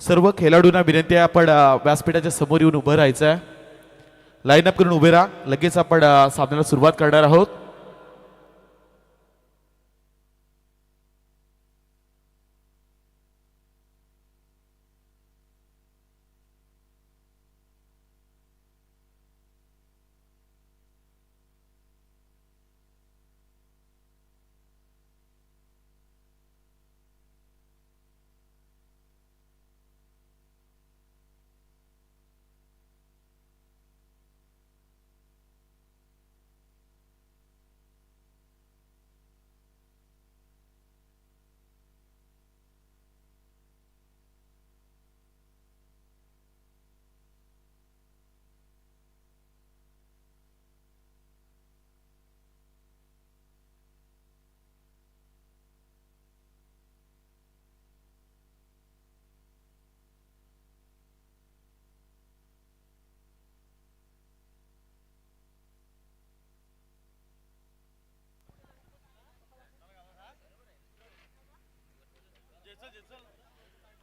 सर्व खेळाडूंना विनंती आहे आपण व्यासपीठाच्या समोर येऊन उभं राहायचं आहे. लाईन अप करून उभे राहा. लगेच आपण सामन्याला सुरुवात करणार आहोत.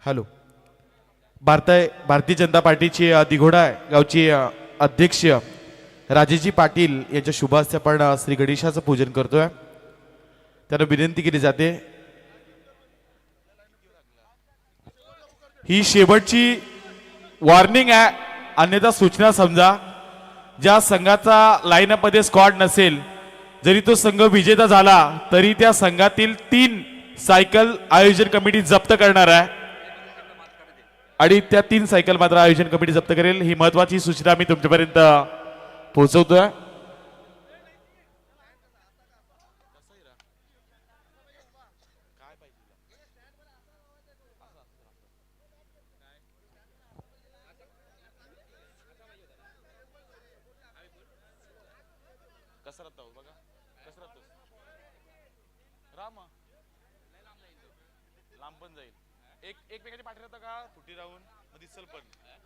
हॅलो. भारताय भारतीय जनता पार्टीची दिघोडा गावची अध्यक्ष राजेजी पाटील यांच्या शुभ हस्ते आपण श्री गणेशाचं पूजन करतोय. त्यांना विनंती केली जाते. ही शेवटची वॉर्निंग आहे. अन्यथा सूचना समजा. ज्या संघाचा लाईनअपमध्ये स्कॉड स्क्वॉड नसेल जरी तो संघ विजेता झाला तरी त्या संघातील तीन सायकल आयोजन कमिटी जप्त करणार आहे. आणि त्या तीन सायकल मात्र आयोजन कमिटी जप्त करेल. ही महत्वाची सूचना मी तुमच्यापर्यंत पोहोचवतोय. दिसल पण.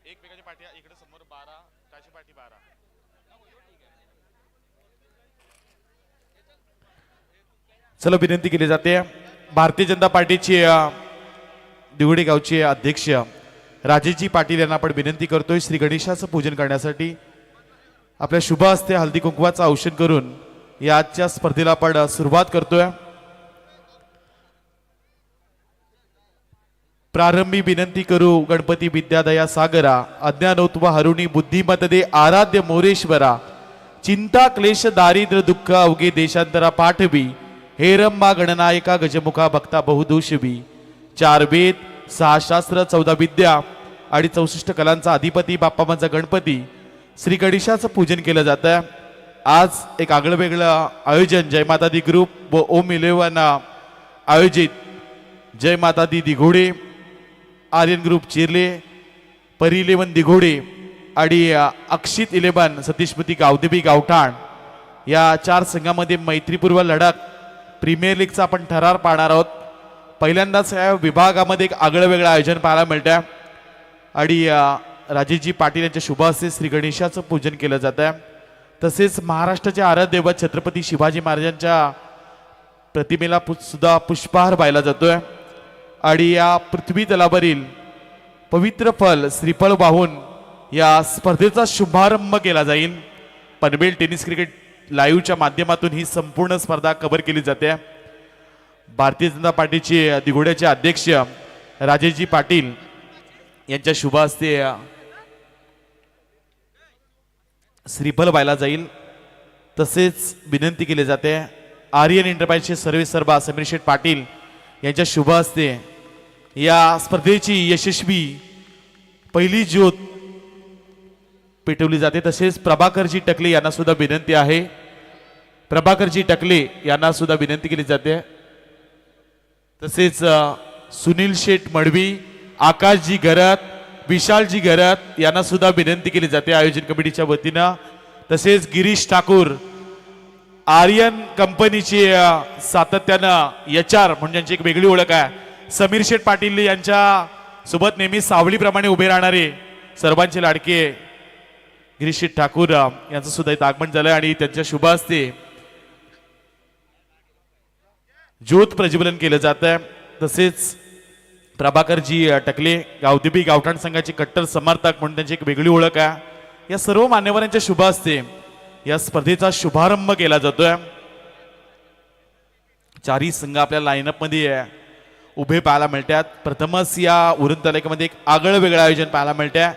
एकमेकाच्या पाठी इकडे समोर बारा त्याची पाठी बारा. चला विनंती केली जाते. भारतीय जनता पार्टीची दिवडी गावचे अध्यक्ष राजेजी पाटील यांना आपण विनंती करतोय श्री गणेशाचं पूजन करण्यासाठी. आपल्या शुभ हस्ते हल्दी कुंकवाचं औषध करून या आजच्या स्पर्धेला आपण सुरुवात करतोय. प्रारंभी विनंती करू गणपती विद्यादया सागरा अज्ञानोत्व हरुणी बुद्धिमत दे आराध्य मोरेश्वरा चिंता क्लेश दारिद्र्य दुःख अवघे देशांतरा पाठवी हेरम्मा गणनायका गजमुखा भक्ता बहुदोषवी चार वेद सहा शास्त्र चौदा विद्या आणि चौसष्ट कलांचा अधिपती बाप्पा माझा गणपती श्री गणेशाचं पूजन केलं जातं आज एक आगळं वेगळं आयोजन जयमाता दी ग्रुप व ओम इलेव्हन आयोजित जय माता दी दिघोडे आर्यन ग्रुप चिरले परी इलेवन दिघोडे आणि अक्षित इलेवन सतीशमती गावदेवी गावठाण. या चार संघामध्ये मैत्रीपूर्व लढत प्रीमियर लीगचा आपण ठरार पाहणार आहोत. पहिल्यांदाच या विभागामध्ये एक आगळं वेगळं आयोजन पाहायला मिळतंय. आणि राजेजी पाटील यांच्या शुभ हस्ते श्री गणेशाचं पूजन केलं जात आहे तसेच महाराष्ट्राचे आराध्य छत्रपती शिवाजी महाराजांच्या प्रतिमेला सुद्धा पुष्पहार पाहिला जातोय. आणि या पृथ्वी तलावरील पवित्र फल श्रीफळ वाहून या स्पर्धेचा शुभारंभ केला जाईल. पनवेल टेनिस क्रिकेट लाईव्हच्या माध्यमातून ही संपूर्ण स्पर्धा कव्हर केली जाते. भारतीय जनता पार्टीचे दिघोड्याचे अध्यक्ष राजेजी पाटील यांच्या शुभ हस्ते श्रीफल व्हायला जाईल. तसेच विनंती केली जाते. आर्यन एंटरप्राइजचे सर्वे सर्वा समीर शेठ पाटील यांच्या शुभ हस्ते या स्पर्धेची यशस्वी पहिली ज्योत पेटवली जाते. तसेच प्रभाकरजी टकले यांना सुद्धा विनंती आहे. प्रभाकरजी टकले यांना सुद्धा विनंती केली जाते. तसेच सुनील शेठ मडवी आकाशजी गरत विशालजी गरत यांना सुद्धा विनंती केली जाते आयोजन कमिटीच्या वतीनं. तसेच गिरीश ठाकूर आर्यन कंपनीची सातत्यानं एच आर म्हणजे एक वेगळी ओळख आहे समीर शेठ पाटील यांच्या सोबत नेहमी सावलीप्रमाणे उभे राहणारे सर्वांचे लाडके गिरीश ठाकूर यांचं सुद्धा इथं आगमन झालं आणि त्यांच्या शुभ असते ज्योत प्रज्वलन केलं जात आहे. तसेच प्रभाकरजी टकले गावदेबी गावठाण संघाचे कट्टर समर्थक म्हणून त्यांची एक वेगळी ओळख आहे. या सर्व मान्यवरांच्या शुभ असते या स्पर्धेचा शुभारंभ केला जातोय. चारही संघ आपल्या लाईनअपमध्ये आहे. उभे पाहायला मिळतात प्रथमच या उरण तालुक्यामध्ये एक आगळं वेगळं आयोजन पाहायला मिळतंय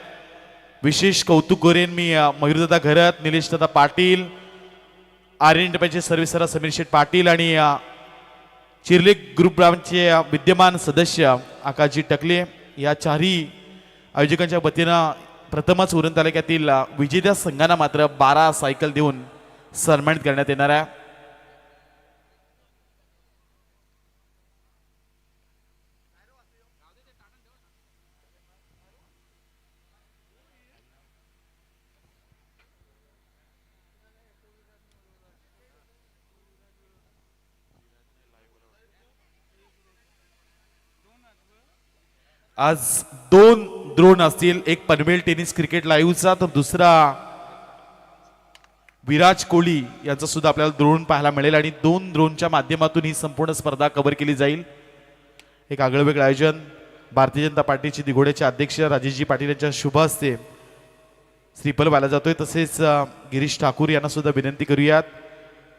विशेष कौतुक करेन मी मयूरदादा घरत निलेशदादा पाटील आर्यन डब्याचे सर्व्हिसरा समीर शेठ पाटील आणि चिरले चिर्ले ग्रुप ब्रामचे विद्यमान सदस्य आकाशजी टकले. या चारही आयोजकांच्या वतीनं प्रथमच उरण तालुक्यातील विजेत्या संघांना मात्र बारा सायकल देऊन सन्मानित करण्यात येणार आहे. आज दोन द्रोण असतील. एक पनवेल टेनिस क्रिकेट लाईव्हचा तर दुसरा विराज कोहली यांचा सुद्धा आपल्याला द्रोण पाहायला मिळेल आणि दोन द्रोणच्या माध्यमातून ही संपूर्ण स्पर्धा कव्हर केली जाईल. एक आगळवेगळं आयोजन. भारतीय जनता पार्टीचे दिघोड्याचे अध्यक्ष राजेशजी पाटील यांच्या शुभ हस्ते श्रीफल व्हायला जातोय. तसेच गिरीश ठाकूर यांना सुद्धा विनंती करूयात.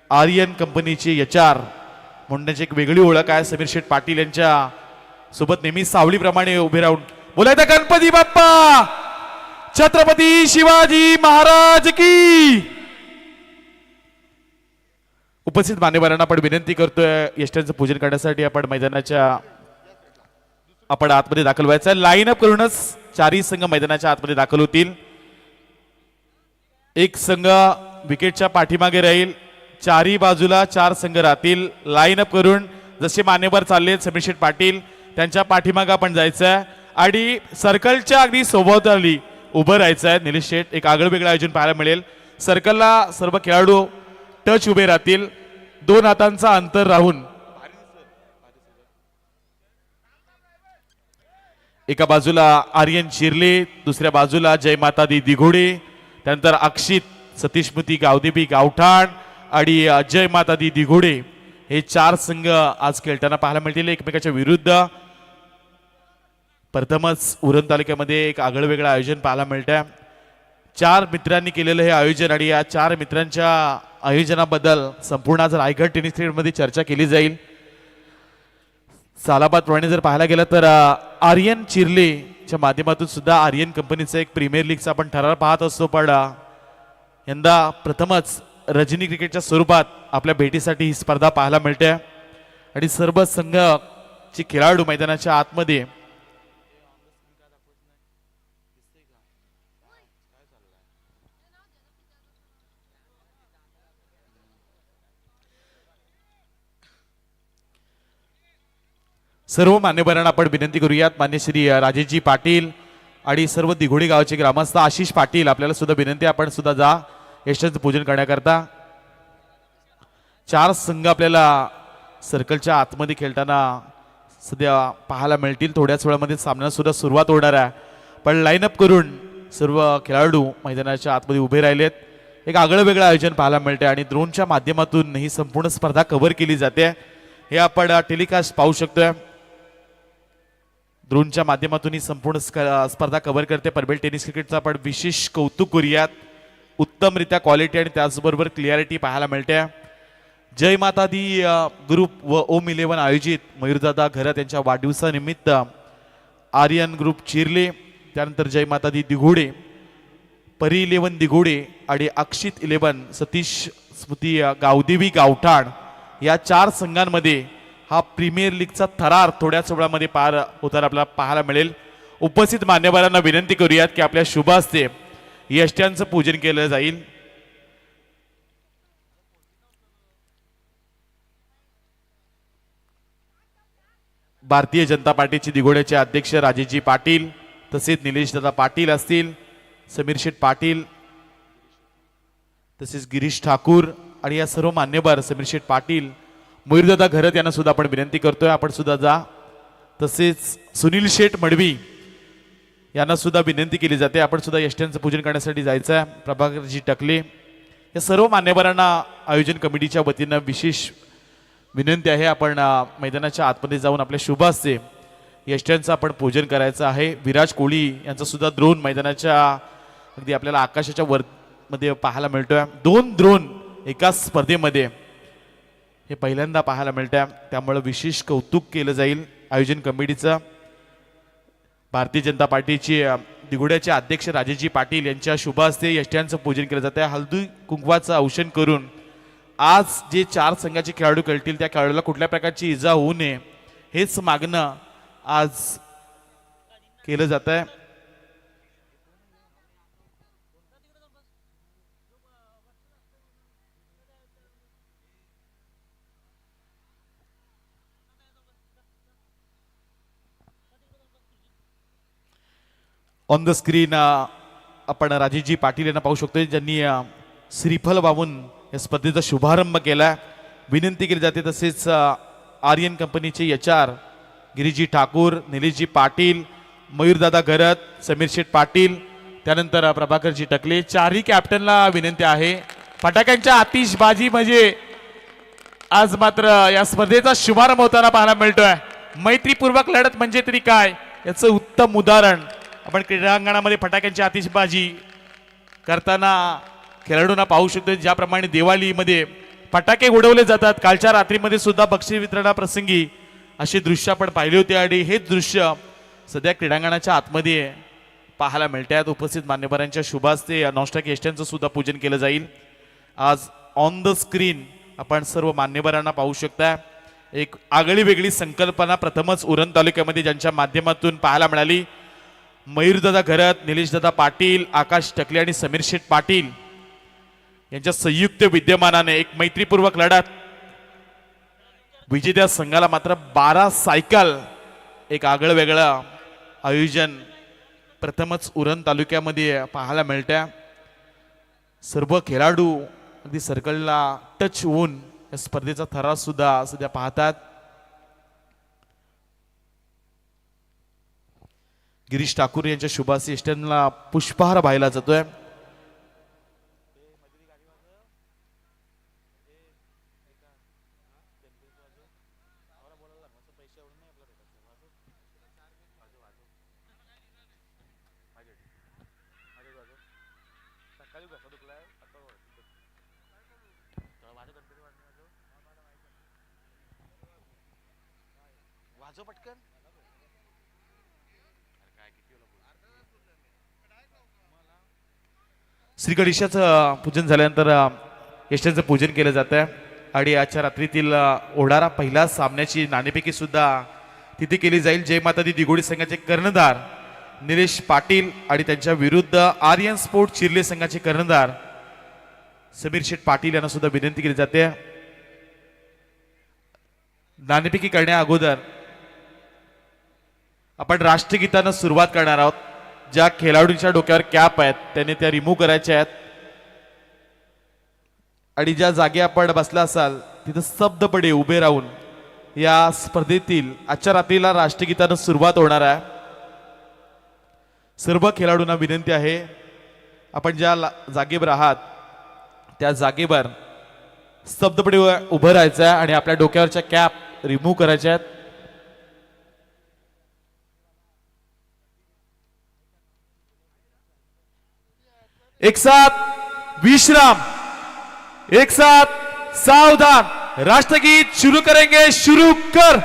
आर्यन कंपनीचे यचार आर एक वेगळी ओळख आहे. समीर शेठ पाटील यांच्या सोबत नेहमी सावलीप्रमाणे उभे राहून. बोलायचं गणपती बाप्पा! छत्रपती शिवाजी महाराज की! उपस्थित मान्यवरांना आपण विनंती करतोय यष्ट्यांचं पूजन करण्यासाठी आपण मैदानाच्या आपण आतमध्ये दाखल व्हायचं लाईन अप करूनच चारही संघ मैदानाच्या आतमध्ये दाखल होतील. एक संघ विकेटच्या पाठीमागे राहील. चारही बाजूला चार संघ राहतील. लाईन अप करून जसे मान्यवर चालले समीर पाटील त्यांच्या पाठीमागं आपण जायचं आहे आणि सर्कलच्या अगदी सभोवताली उभं राहायचं आहे निलेश शेठ एक आगळं वेगळं आयोजन पाहायला मिळेल. सर्कलला सर्व खेळाडू टच उभे राहतील. दोन हातांचा अंतर राहून. एका बाजूला आर्यन शिर्ले दुसऱ्या बाजूला जयमाता दी दिघोडे त्यानंतर अक्षित सतीशमती गावदेबी गावठाण आणि जय माता दी दिघोडे. हे चार संघ आज खेळताना पाहायला मिळतील. एकमेकाच्या विरुद्ध प्रथमच उरण तालुक्यामध्ये एक आगळं वेगळं आयोजन पाहायला मिळतंय. चार मित्रांनी केलेलं हे आयोजन आणि या चार मित्रांच्या आयोजनाबद्दल संपूर्ण आज रायगड टेनिसमध्ये चर्चा केली जाईल. सालाबाद प्रमाणे जर पाहायला गेलं तर आर्यन चिरलीच्या माध्यमातून सुद्धा आर्यन कंपनीचा एक प्रीमियर लीगचा आपण ठराव पाहत असतो पण यंदा प्रथमच रजनी क्रिकेटच्या स्वरूपात आपल्या भेटीसाठी ही स्पर्धा पाहायला मिळते. आणि सर्व संघ खेळाडू मैदानाच्या आतमध्ये सर्व मान्यवरांना आपण विनंती करूयात. मान्य श्री राजेजी राजेशजी पाटील आणि सर्व दिघोडी गावाचे ग्रामस्थ आशिष पाटील आपल्याला सुद्धा विनंती आपण सुद्धा जा. यशाचं पूजन करण्याकरता. चार संघ आपल्याला सर्कलच्या आतमध्ये खेळताना सध्या पाहायला मिळतील. थोड्याच वेळामध्ये सामन्याला सुद्धा सुरुवात होणार आहे. पण लाईनअप करून सर्व खेळाडू मैदानाच्या आतमध्ये उभे राहिलेत. एक आगळं वेगळं आयोजन पाहायला मिळते आणि द्रोणच्या माध्यमातून ही संपूर्ण स्पर्धा कव्हर केली जाते. हे आपण टेलिकास्ट पाहू शकतोय. द्रोणच्या माध्यमातून ही संपूर्ण स्पर्धा कव्हर करते. परबेल टेनिस क्रिकेटचा आपण विशेष कौतुक करूयात. उत्तमरित्या क्वालिटी आणि त्याचबरोबर क्लिअरिटी पाहायला मिळते. जय माता दी ग्रुप व ओम इलेव्हन आयोजित. मयूरदादा घरात यांच्या वाढदिवसानिमित्त आर्यन ग्रुप चिरले. त्यानंतर जय माता दी दिघोडे. परी इलेव्हन दिघोडे आणि अक्षित इलेव्हन सतीश स्मृती गावदेवी गावठाण या चार संघांमध्ये हा प्रीमियर लीगचा थरार थोड्याच वेळामध्ये पार होताना आपल्याला पाहायला मिळेल. उपस्थित मान्यवरांना विनंती करूयात की आपल्या शुभ असते यष्ट्यांचं पूजन केलं जाईल. भारतीय जनता पार्टीचे दिघोड्याचे अध्यक्ष राजेशजी पाटील तसेच निलेश दादा पाटील असतील समीर शेठ पाटील तसेच गिरीश ठाकूर आणि या सर्व मान्यवर समीर शेठ पाटील मयूरदादा घरत यांना सुद्धा आपण विनंती करतोय. आपण सुद्धा जा. तसेच सुनील शेठ मडवी यांना सुद्धा विनंती केली जाते. आपण सुद्धा यष्ट्यांचं पूजन करण्यासाठी जायचं आहे प्रभाकरजी टकले. या सर्व मान्यवरांना आयोजन कमिटीच्या वतीनं विशेष विनंती आहे. आपण मैदानाच्या आतमध्ये जाऊन आपल्या शुभासचे यष्ट्यांचं आपण पूजन करायचं आहे. विराज कोळी यांचा सुद्धा द्रोण मैदानाच्या अगदी आपल्याला आकाशाच्या वर मध्ये पाहायला मिळतोय. दोन द्रोण एकाच स्पर्धेमध्ये हे पहिल्यांदा पाहायला मिळतंय. त्यामुळं विशेष कौतुक केलं जाईल आयोजन कमिटीचं. भारतीय जनता पार्टीचे दिगुड्याचे दिघोड्याचे अध्यक्ष राजेजी पाटील यांच्या शुभ हस्ते यष्ट्यांचं पूजन केलं जातं हळदी कुंकवाचं औषण करून आज जे चार संघाचे खेळाडू खेळतील त्या खेळाडूला कुठल्या प्रकारची इजा होऊ नये हेच मागणं आज केलं जात आहे ऑन द स्क्रीन आपण राजेशजी पाटील यांना पाहू शकतो ज्यांनी uh, श्रीफल वाहून या स्पर्धेचा शुभारंभ केला विनंती केली जाते तसेच uh, आर्यन कंपनीचे एच आर गिरीजी ठाकूर निलेशजी पाटील मयूरदादा गरत समीर शेठ पाटील त्यानंतर uh, प्रभाकरजी टकले. चारही कॅप्टनला विनंती आहे. फटाक्यांच्या आतिषबाजी म्हणजे आज मात्र या स्पर्धेचा शुभारंभ होताना पाहायला मिळतोय. मैत्रीपूर्वक लढत म्हणजे तरी काय? याचं उत्तम उदाहरण आपण क्रीडांगणामध्ये फटाक्यांची आतिषबाजी करताना खेळाडूंना पाहू शकतो ज्याप्रमाणे दिवाळीमध्ये फटाके उडवले जातात. कालच्या रात्रीमध्ये सुद्धा बक्षीस वितरणाप्रसंगी अशी दृश्य आपण पाहिली होती आणि हेच दृश्य सध्या क्रीडांगणाच्या आतमध्ये पाहायला मिळतात उपस्थित मान्यवरांच्या शुभास्ते नॉस्टॅक यष्ट्यांचं सुद्धा पूजन केलं जाईल. आज ऑन द स्क्रीन आपण सर्व मान्यवरांना पाहू शकता एक आगळी वेगळी संकल्पना प्रथमच उरण तालुक्यामध्ये ज्यांच्या माध्यमातून पाहायला मिळाली. मयूरदादा घरत निलेशदादा पाटील आकाश टकले आणि समीर शेठ पाटील यांच्या संयुक्त विद्यमानाने एक मैत्रीपूर्वक लढत. विजेत्या संघाला मात्र बारा सायकल एक आगळं वेगळं आयोजन प्रथमच उरण तालुक्यामध्ये पाहायला मिळत्या. सर्व खेळाडू अगदी सर्कलला टच होऊन या स्पर्धेचा थरार सुद्धा सध्या पाहतात. गिरीश ठाकूर यांच्या शुभासी इष्टांना पुष्पहार पाहिला जातोय. वाजव पटकन. श्री गणेशाचं पूजन झाल्यानंतर यशाचं पूजन केलं जातं आहे आणि आजच्या रात्रीतील ओढारा पहिला सामन्याची नाणेपैकी सुद्धा तिथे केली जाईल. जय माता दी दिगोडी संघाचे कर्णधार निलेश पाटील आणि त्यांच्या विरुद्ध आर्यन स्पोर्ट चिर्ले संघाचे कर्णधार समीर शेठ पाटील यांना सुद्धा विनंती केली जाते. नाणेपैकी करण्या अगोदर आपण राष्ट्रगीतानं सुरुवात करणार आहोत. ज्या खेळाडूंच्या डोक्यावर कॅप आहेत त्यांनी त्या रिमूव्ह करायच्या आहेत. आणि ज्या जागी आपण बसला असाल तिथं स्तब्धपणे उभे राहून या स्पर्धेतील आजच्या रात्रीला राष्ट्रगीतानं सुरुवात होणार आहे. सर्व खेळाडूंना विनंती आहे आपण ज्या जागेवर आहात त्या जागेवर स्तब्धपणे उ- उभं राहायचं आहे आणि आपल्या डोक्यावरच्या कॅप रिमूव्ह करायच्या आहेत. एक साथ विश्राम एक साथ सावधान। राष्ट्रगीत शुरू करेंगे शुरू कर।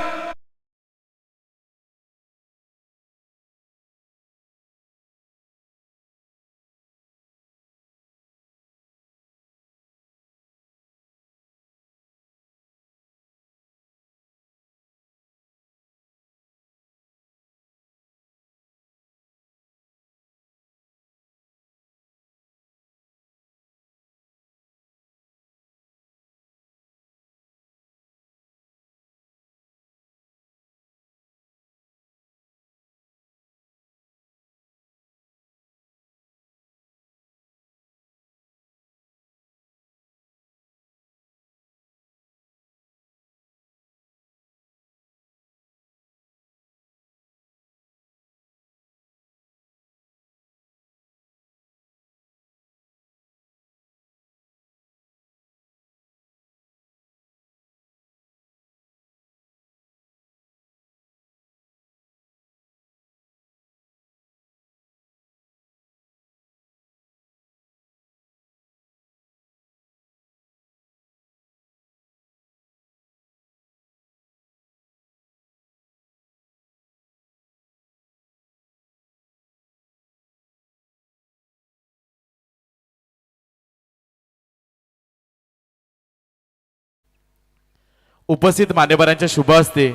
उपस्थित मान्यवरांच्या शुभ असते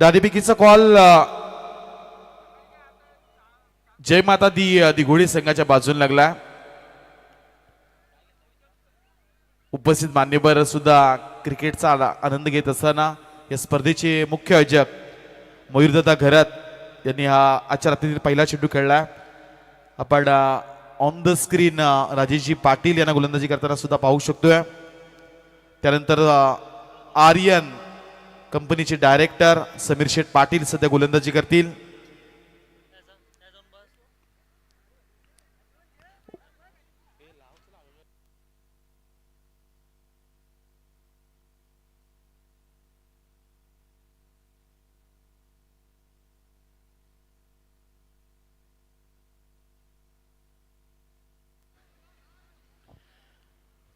दादीपिकीचा कॉल जय माता दी अ, दिघोडी संघाच्या बाजूने लागला. उपस्थित मान्यवर सुद्धा क्रिकेटचा आनंद घेत असताना या स्पर्धेचे मुख्य आयोजक मयूरदादा घरात यांनी हा आजच्या रात्रीतील पहिला चेंडू खेळला. आपण ऑन द स्क्रीन राजेशजी पाटील यांना गोलंदाजी करताना सुद्धा पाहू शकतोय. त्यानंतर आर्यन कंपनीचे डायरेक्टर समीर शेठ पाटील सध्या गोलंदाजी करतील.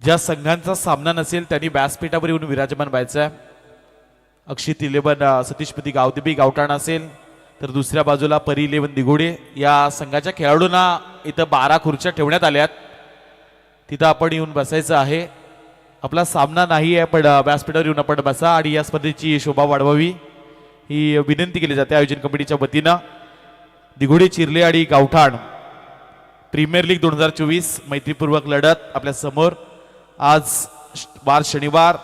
ज्या संघांचा सामना नसेल त्यांनी व्यासपीठावर येऊन विराजमान व्हायचं आहे अक्षित इलेवन सतीशपती गावदेबी गावठाण असेल तर दुसऱ्या बाजूला परी इलेवन दिघोडे या संघाच्या खेळाडूंना इथं बारा खुर्च्या ठेवण्यात आल्यात. तिथं आपण येऊन बसायचं आहे. आपला सामना नाही आहे पण व्यासपीठावर येऊन आपण बसा आणि या स्पर्धेची शोभा वाढवावी. ही विनंती केली जाते आयोजन कमिटीच्या वतीनं. दिघोडे चिरले आणि गावठाण. प्रीमियर लीग दोन हजार चोवीस मैत्रीपूर्वक लढत आपल्यासमोर. आज श- वार शनिवार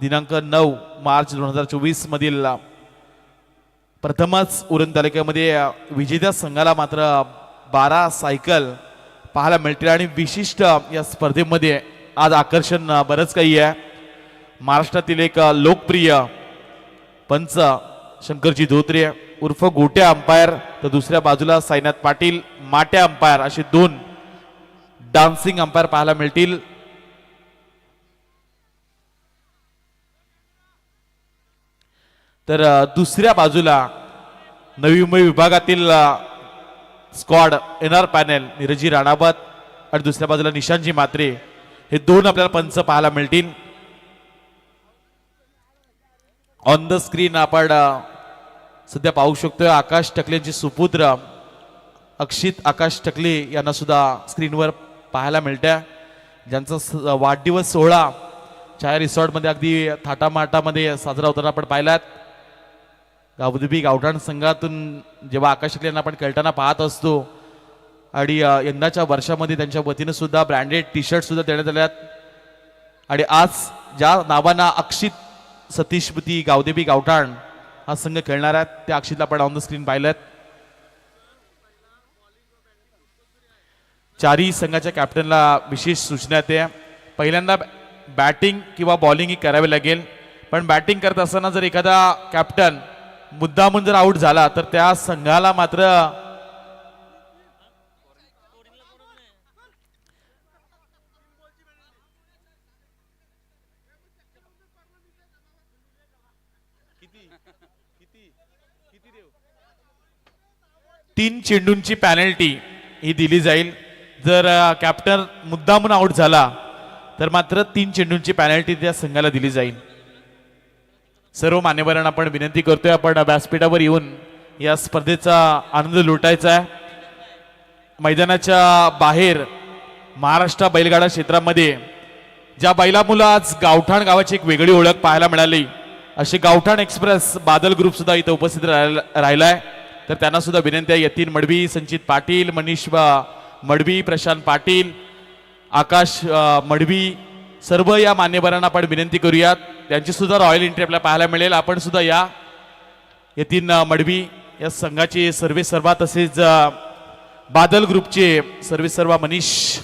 दिनांक नऊ मार्च दोन हजार चोवीस मधील प्रथमच उरण तालुक्यामध्ये विजेत्या संघाला मात्र बारा सायकल पाहायला मिळतील आणि विशिष्ट या स्पर्धेमध्ये आज आकर्षण बरंच काही आहे. महाराष्ट्रातील एक लोकप्रिय पंच शंकरजी धोत्रे उर्फ गोट्या अंपायर तर दुसऱ्या बाजूला साईनाथ पाटील माट्या अंपायर असे दोन डान्सिंग अंपायर पाहायला मिळतील. तर दुसऱ्या बाजूला नवी मुंबई विभागातील squad N R panel Nirji Ranawat आणि दुसऱ्या बाजूला निशांजी मात्रे हे दोन आपल्याला पंच पाहायला मिळतील. ऑन द स्क्रीन आपण सध्या पाहू शकतोय आकाश टकलेंचे सुपुत्र. अक्षित आकाश टकले यांना सुद्धा स्क्रीनवर पाहायला मिळत्या. ज्यांचा स- वाढदिवस सोहळा छाया रिसॉर्टमध्ये अगदी थाटामाटामध्ये साजरा होताना आपण पाहिलात. गावदेबी गावठाण संघातून जेव्हा आकाश यांना आपण खेळताना पाहत असतो आणि यंदाच्या वर्षामध्ये त्यांच्या वतीनं सुद्धा ब्रँडेड टी शर्ट सुद्धा देण्यात आल्यात आणि आज ज्या नावांना अक्षित सतीशपती गावदेबी गावठाण हा संघ खेळणार आहेत त्या अक्षितला आपण ऑन द स्क्रीन पाहिलं चारही संघाच्या कॅप्टनला विशेष सूचना येते. पहिल्यांदा बॅटिंग किंवा बॉलिंग ही करावी लागेल. पण बॅटिंग करत असताना जर एखादा कॅप्टन मुद्दामून जर आऊट झाला तर त्या संघाला मात्र तीन चेंडूंची पॅनल्टी ही दिली जाईल. जर कॅप्टन मुद्दामून आऊट झाला तर मात्र तीन चेंडूंची पॅनल्टी त्या संघाला दिली जाईल. सर्व मान्यवरांना आपण विनंती करतोय आपण व्यासपीठावर येऊन या स्पर्धेचा आनंद लुटायचा आहे. मैदानाच्या बाहेर महाराष्ट्र बैलगाडा क्षेत्रामध्ये ज्या बैला मुलं आज गावठाण गावाची एक वेगळी ओळख पाहायला मिळाली अशी गावठाण एक्सप्रेस बादल ग्रुप सुद्धा इथं उपस्थित राहिला- राहिलाय. तर त्यांना सुद्धा विनंती आहे यतीन मडवी संचित पाटील मनीष मडवी प्रशांत पाटील आकाश मडवी सर्व या मान्यवरांना आपण विनंती करूयात. त्यांची सुद्धा रॉयल एंट्री आपल्याला पाहायला मिळेल. आपण सुद्धा या येथील मडवी या संघाचे सर्वे सर्वा तसेच बादल ग्रुपचे सर्वे सर्वा मनीष